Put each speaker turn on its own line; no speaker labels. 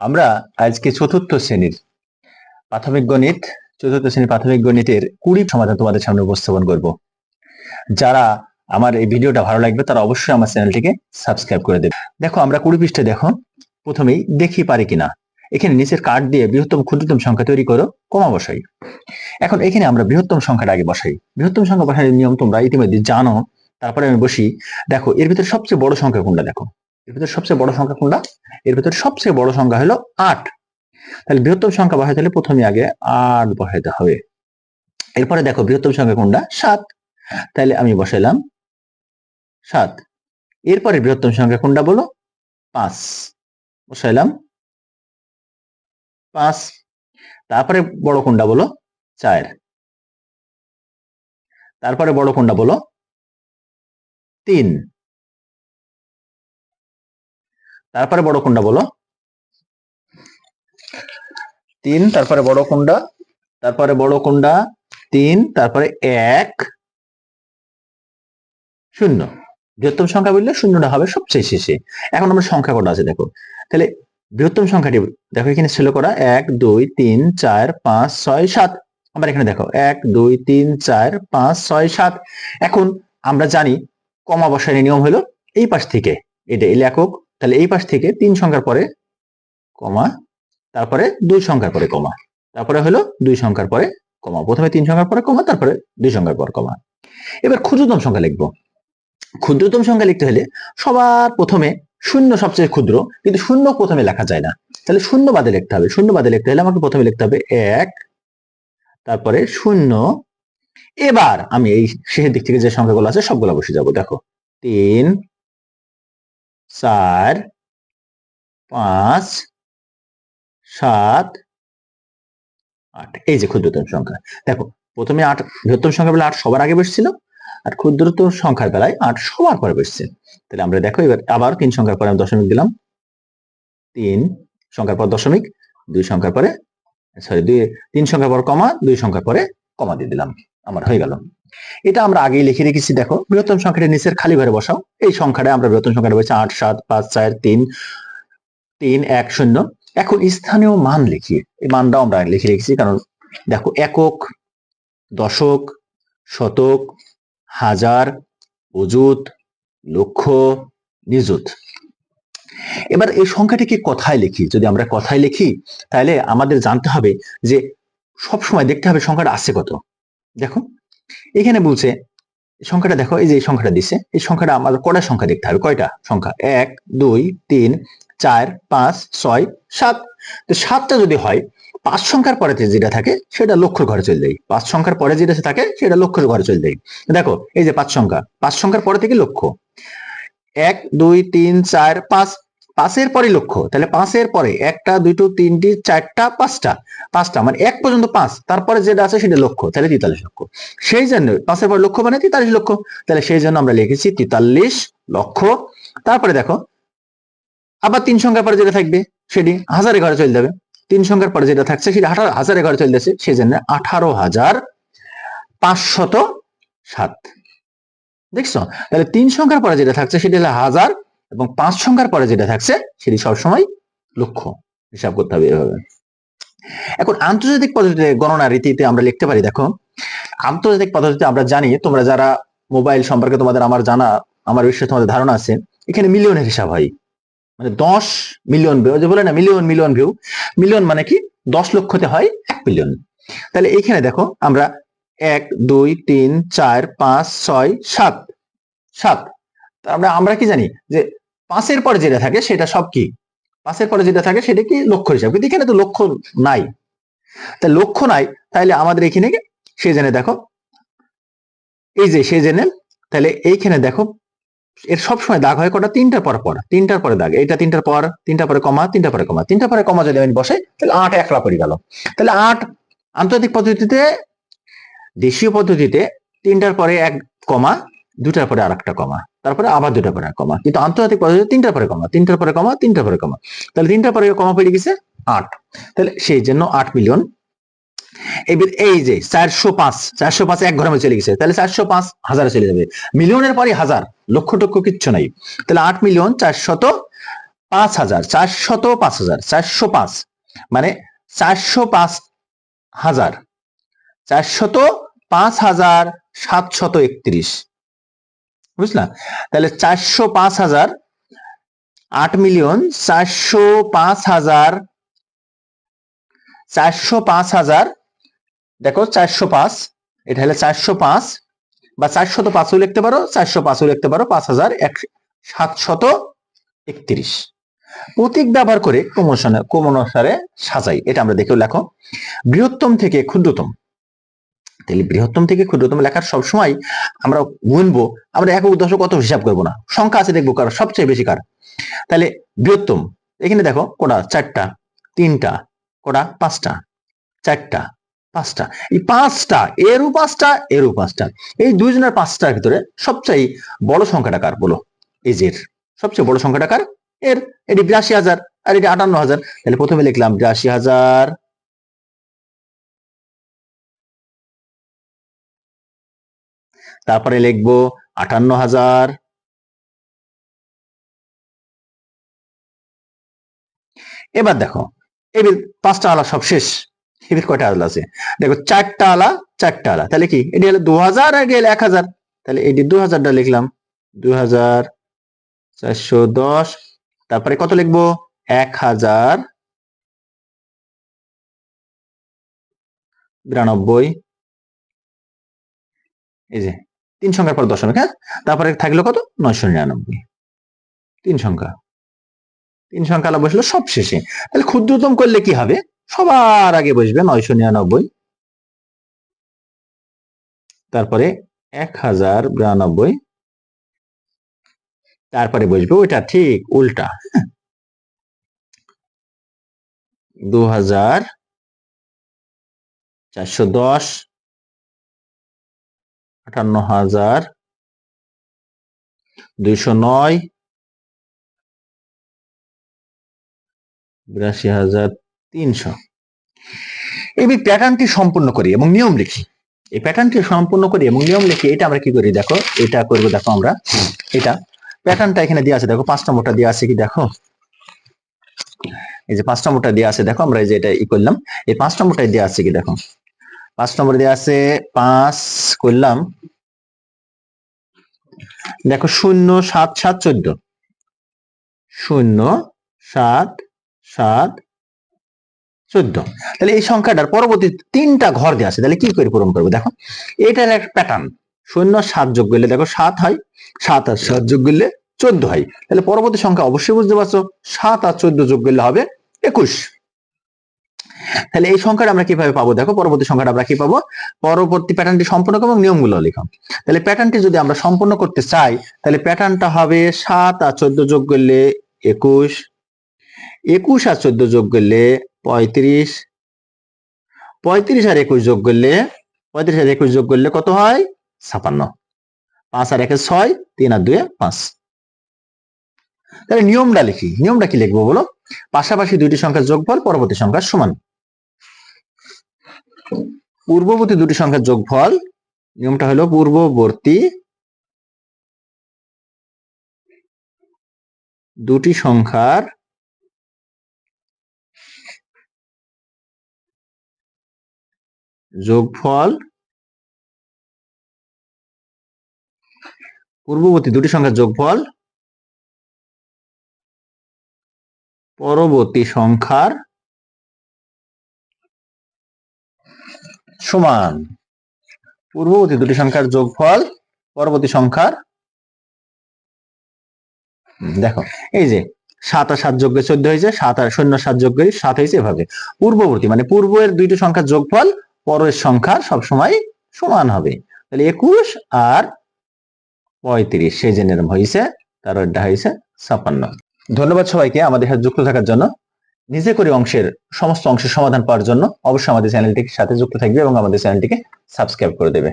আমরা আজকে চতুর্থ শ্রেণির প্রাথমিক গণিত, চতুর্থ শ্রেণির প্রাথমিক গণিতের কুড়ি সমাধান তোমাদের সামনে উপস্থাপন করব। যারা আমার এই ভিডিওটা ভালো লাগবে, তারা অবশ্যই আমার চ্যানেলটিকে সাবস্ক্রাইব করে দেবে। দেখো, আমরা কুড়ি পৃষ্ঠে দেখো, প্রথমেই দেখি পারি কিনা। এখানে নিচের কার্ড দিয়ে বৃহত্তম ক্ষুদ্রতম সংখ্যা তৈরি করো, কমা বসাই। এখন এখানে আমরা বৃহত্তম সংখ্যাটা আগে বসাই। বৃহত্তম সংখ্যা বসানোর নিয়ম তোমরা ইতিমধ্যে জানো, তারপরে আমি বসি। দেখো, এর ভিতরে সবচেয়ে বড় সংখ্যা কোনটা দেখো? এর ভিতরে সবচেয়ে বড় সংখ্যা কোনটা? এর ভিতরে সবচেয়ে বড় সংখ্যা হলো আট। তাহলে বৃহত্তম সংখ্যা বসাইতে হলে প্রথমে আগে আট বসাইতে হবে। এরপরে দেখো বৃহত্তম সংখ্যা কোনটা? সাত। তাহলে আমি বসাইলাম সাত। এরপরে বৃহত্তম সংখ্যা কোনটা বলো? পাঁচ। বসাইলাম পাঁচ। তারপরে বড় কোনটা বলো? চার। তারপরে বড় কোনটা বলো? তিন। তারপরে বড় কোনটা বলো। তিন, তারপরে বড় কোনটা তারপরে বড় কোনটা তিন, তারপরে এক, শূন্য। বৃহত্তম সংখ্যা বললে শূন্যটা হবে সবচেয়ে শেষে। এখন আমরা সংখ্যা কটা আছে দেখো। তাহলে বৃহত্তম সংখ্যাটি দেখো এখানে ছিল করা এক, দুই, তিন, চার, পাঁচ, ছয়, সাত। আমরা এখানে দেখো, এক, দুই, তিন, চার, পাঁচ, ছয়, সাত। এখন আমরা জানি কমা বসানোর নিয়ম হলো এই পাশ থেকে। এটা এল একক তাহলে এই পাশ থেকে তিন সংখ্যার পরে কমা, তারপরে দুই সংখ্যার পরে কমা, তারপরে হলো দুই সংখ্যার পরে কমা। প্রথমে তিন সংখ্যার পরে কমা, তারপরে দুই সংখ্যার পর কমা। এবার ক্ষুদ্রতম সংখ্যা লিখব। ক্ষুদ্রতম সংখ্যা লিখতে হলে সবার প্রথমে শূন্য সবচেয়ে ক্ষুদ্র, কিন্তু শূন্য প্রথমে লেখা যায় না। তাহলে শূন্য বাদে লিখতে হবে। শূন্য বাদে লিখতে হলে আমাকে প্রথমে লিখতে হবে এক, তারপরে শূন্য। এবার আমি এই শেষের দিক থেকে যে সংখ্যাগুলো আছে, সবগুলো বসে যাব। দেখো, তিন চার, পাঁচ, সাত, আট। এই যে ক্ষুদ্রতম সংখ্যা। দেখো, প্রথমে আট, বৃহত্তম সংখ্যা বেলা আট সবার আগে বসছিল, আর ক্ষুদ্রতম সংখ্যার বেলায় আট সবার পরে বসছে। তাহলে আমরা দেখো, এবার আবার তিন সংখ্যার পরে আমি দশমিক দিলাম। তিন সংখ্যার পর দশমিক, দুই সংখ্যার পরে সরি দুই, তিন সংখ্যার পর কমা, দুই সংখ্যার পরে কমা দিয়ে দিলাম। আমার হয়ে গেল। এটা আমরা আগেই লিখে রেখেছি, দেখো। বৃহত্তম সংখ্যাটা নিচের খালি ঘরে বসাও। এই সংখ্যাটা আমরা বৃহত্তম সংখ্যাটা বসে আট, সাত, পাঁচ, চার, তিন তিন, এক, শূন্য। এখন স্থানীয় মান লিখি এই মানটাও আমরা লিখে রেখেছি, কারণ দেখো, একক, দশক, শতক, হাজার, অযুত, লক্ষ, নিযুত। এবার এই সংখ্যাটিকে কথায় লিখি, যদি আমরা কথায় লিখি, তাহলে আমাদের জানতে হবে যে সব সময় দেখতে হবে সংখ্যাটা আছে কত। দেখো এখানে বলছে, সংখ্যাটা দেখো, এই যে সংখ্যাটা দিচ্ছে এই সংখ্যাটা আমাদের কটা সংখ্যা দেখতে হবে? কয়টা সংখ্যা? এক, দুই, তিন, চার, পাঁচ, ছয়, সাত। তো সাতটা যদি হয়, পাঁচ সংখ্যার পরে যেটা থাকে, সেটা লক্ষর ঘরে চলে যায়। পাঁচ সংখ্যার পরে যেটা থাকে, সেটা লক্ষর ঘরে চলে যায়। দেখো, এই যে পাঁচ সংখ্যা, পাঁচ সংখ্যার পরে থেকে লক্ষ এক, দুই, তিন, চার, পাঁচ পাঁচের পরে লক্ষ্য। তাহলে পাঁচের পরে একটা, দুটো, তিনটি, চারটা, পাঁচটা। পাঁচটা মানে এক পর্যন্ত পাঁচ। তারপরে যেটা আছে সেটা লক্ষ্য, তাহলে তেতাল্লিশ লক্ষ সেই জন্য পাঁচের পর লক্ষ্য মানে তেতাল্লিশ লক্ষ তাহলে সেই জন্য আমরা লিখেছি তেতাল্লিশ লক্ষ তারপরে দেখো, আবার তিন সংখ্যার পরে যেটা থাকবে, সেটি হাজারে ঘরে চলে যাবে। তিন সংখ্যার পরে যেটা থাকছে, সেটা আঠারো, হাজারে ঘরে চলে যাচ্ছে। সেই জন্য আঠারো হাজার পাঁচশত সাত। দেখছ? তাহলে তিন সংখ্যার পরে যেটা থাকছে, সেটা হলো হাজার এবং পাঁচ সংখ্যার পরে যেটা থাকছে, সেটি সবসময় লক্ষ্য হিসাব করতে হবে এভাবে। এখন আন্তর্জাতিক পদ্ধতিতে গণনা রীতিতে আমরা লিখতে পারি, দেখো, আন্তর্জাতিক পদ্ধতিতে আমরা জানি, তোমরা যারা মোবাইল সম্পর্কে তোমাদের আমার জানা, আমার বিষয়ে তোমাদের ধারণা আছে, এখানে মিলিয়নের হিসাব হয়। মানে দশ মিলিয়ন ভিউ যে বলে না, মিলিয়ন মিলিয়ন ভিউ মিলিয়ন মানে কি? দশ লক্ষতে হয় এক মিলিয়ন তাহলে এইখানে দেখো, আমরা এক, দুই, তিন, চার, পাঁচ, ছয়, সাত সাত। আমরা আমরা কি জানি? যে পাঁচের পরে যেটা থাকে সেটা সব কি? পাঁচের পরে যেটা থাকে সেটা কি? লক্ষ্য হিসাব। কিন্তু এখানে তো লক্ষ্য নাই। তা লক্ষ্য নাই তাহলে আমাদের এখানে সে জেনে দেখো। এই যে সে জেনে তাহলে এইখানে দেখো, এর সবসময় দাগ হয় কটা? তিনটার পর পর। তিনটার পরে দাগ। এটা তিনটার পর, তিনটার পরে কমা, তিনটার পরে কমা। তিনটার পরে কমা যদি আমি বসে তাহলে আট একলা পড়ে গেল। তাহলে আট আন্তর্জাতিক পদ্ধতিতে, দেশীয় পদ্ধতিতে তিনটার পরে এক কমা, দুটার পরে আর একটা কমা। তারপরে আবার দুটার পরে কমা। কিন্তু আন্তর্জাতিক পদ্ধতিতে তিনটার পরে কমা, তিনটার পরে কমা, তিনটার পরে কমা। তাহলে তিনটার পরে কমা পড়ে গেছে আট। তাহলে সেই জন্য আট মিলিয়ন এবার এই যে চারশো পাঁচ চারশো পাঁচ এক ঘরে চলে গেছে। তাহলে চারশো পাঁচ হাজারে চলে যাবে। মিলিয়নের পরে হাজার লক্ষ টক্ষ কিচ্ছু নাই। তাহলে আট মিলিয়ন চারশত পাঁচ হাজার, চারশত পাঁচ হাজার, চারশো পাঁচ। মানে চারশো পাঁচ হাজার, চারশত পাঁচ হাজার সাতশত একত্রিশ। বুঝলা? তাহলে চারশো পাঁচ হাজার, আট মিলিয়ন চারশো পাঁচ হাজার, চারশো পাঁচ হাজার, দেখো চারশো পাঁচ, এটা হলে চারশো পাঁচ, বা চারশত পাঁচও লিখতে পারো, চারশো পাঁচও লিখতে পারো পাঁচ হাজার এক, সাতশত একত্রিশ। প্রতীক ব্যবহার করে ক্রমশনে ক্রমানুসারে সাজাই, এটা আমরা দেখেও লেখো। বৃহত্তম থেকে ক্ষুদ্রতম। তাহলে বৃহত্তম থেকে ক্ষুদ্রতম লেখার সবসময় আমরা গুনবো, আমরা এক উদ্দেশ্য কত হিসাব করব না? সংখ্যা আছে দেখব কার, সবচেয়ে বেশি কার। তাহলে বৃহত্তম, এখানে দেখো কোটা, চারটা, তিনটা, কোটা, পাঁচটা, চারটা, পাঁচটা। এই পাঁচটা এরও পাঁচটা এরও পাঁচটা। এই দুইজনের পাঁচটার ভিতরে সবচেয়ে বড় সংখ্যাটা কার বলো? এই সবচেয়ে বড় সংখ্যাটা কার? এর। এটি বিরাশি হাজার, আর এটি আটান্ন হাজার। তাহলে প্রথমে লিখলাম বিরাশি হাজার তারপরে লিখব আটান্ন হাজার এবার দেখো, এবার পাঁচটা আলা সব শেষ। এবার কয়টা আলা আছে? দেখো, চারটা আলা চারটা আলা। তাহলে কি? এটি হলো দু হাজার আর হলো এক হাজার তাহলে এটি দু হাজারটা লিখলাম। দু হাজার চারশো দশ। তারপরে কত লিখব? এক হাজার বিরানব্বই। এই যে তিন সংখ্যার পর দশমিক হ্যাঁ? তারপরে থাকল কত? নয়শো নিরানব্বই। তিন সংখ্যা। তিন সংখ্যা আলা বসল সব শেষে। তাহলে ক্ষুদ্রতম করলে কি হবে? সবার আগে বসবে নয়শো নিরানব্বই। তারপরে এক হাজার বিরানব্বই। তারপরে বসবে ওইটা ঠিক উল্টা। দু হাজার চারশো দশ। আটান্ন হাজার দুইশো নয়। বিরাশি হাজার তিনশো। এই প্যাটার্নটি সম্পূর্ণ করি এবং নিয়ম লিখি। এই প্যাটার্নটি সম্পূর্ণ করি এবং নিয়ম লিখি, এটা আমরা কি করি দেখো? এটা করব দেখো আমরা। এটা প্যাটার্নটা এখানে দিয়ে আছে। দেখো পাঁচ নম্বরটা দিয়ে আছে কি দেখো? এই যে পাঁচ নম্বরটা দিয়ে আছে। দেখো, আমরা এই যে এটা ই করলাম। এই পাঁচ নম্বরটা দিয়ে আছে কি দেখো? পাঁচ নম্বর দিয়ে আছে, পাঁচ করলাম। দেখো শূন্য, সাত সাত, চোদ্দ। শূন্য, সাত সাত, চোদ্দ। তাহলে এই সংখ্যাটার পরবর্তী তিনটা ঘর দিয়ে আছে, তাহলে কি করে পূরণ করব? দেখো, এটার একটা প্যাটার্ন শূন্য, সাত যোগ করলে দেখো সাত হয়, সাত আর সাত যোগ করলে চোদ্দ হয়। তাহলে পরবর্তী সংখ্যা অবশ্যই বুঝতে পারছ, সাত আর চোদ্দ যোগ করলে হবে একুশ। তাহলে এই সংখ্যাটা আমরা কীভাবে পাবো? দেখো, পরবর্তী সংখ্যাটা আমরা কি পাবো? পরবর্তী প্যাটার্নটি সম্পূর্ণ এবং নিয়মগুলো লিখো। তাহলে প্যাটার্নটি যদি আমরা সম্পূর্ণ করতে চাই, তাহলে প্যাটার্নটা হবে সাত আর চোদ্দ যোগ করলে একুশ একুশ আর চোদ্দ যোগ করলে পঁয়ত্রিশ পঁয়ত্রিশ আর একুশ যোগ করলে, পঁয়ত্রিশ আর একুশ যোগ করলে কত হয়? ছাপান্ন। পাঁচ আর একে ছয়, তিন আর দুয়ে পাঁচ। তাহলে নিয়মটা লিখি। নিয়মটা কি লিখব বলো? পাশাপাশি দুইটি সংখ্যার যোগফল পরবর্তী সংখ্যার সমান। পূর্ববর্তী দুটি সংখ্যার যোগফল, নিয়মটা হলো পূর্ববর্তী দুটি সংখ্যার যোগফল, পূর্ববর্তী দুটি সংখ্যার যোগফল, পরবর্তী সংখ্যার সমান। পূর্ববর্তী দুটি সংখ্যার যোগফল, পরবর্তী সংখ্যার দেখো, এই যে সাত আর সাত যোগ্য চোদ্দ হয়েছে, সাত আর শূন্য সাত যোগ করি সাত হয়েছে এভাবে। পূর্ববর্তী মানে পূর্বের দুইটি সংখ্যার যোগফল, পরের সংখ্যার সবসময় সমান হবে। তাহলে একুশ আর পঁয়ত্রিশ, সেই এরকম হয়েছে, তার হয়েছে ছাপ্পান্ন। ধন্যবাদ সবাইকে আমাদের সাথে যুক্ত থাকার জন্য। নিজে করে অংশের সমস্ত অংশের সমাধান পাওয়ার জন্য অবশ্যই আমাদের চ্যানেলটির সাথে যুক্ত থাকবে এবং আমাদের চ্যানেলটিকে সাবস্ক্রাইব করে দেবে।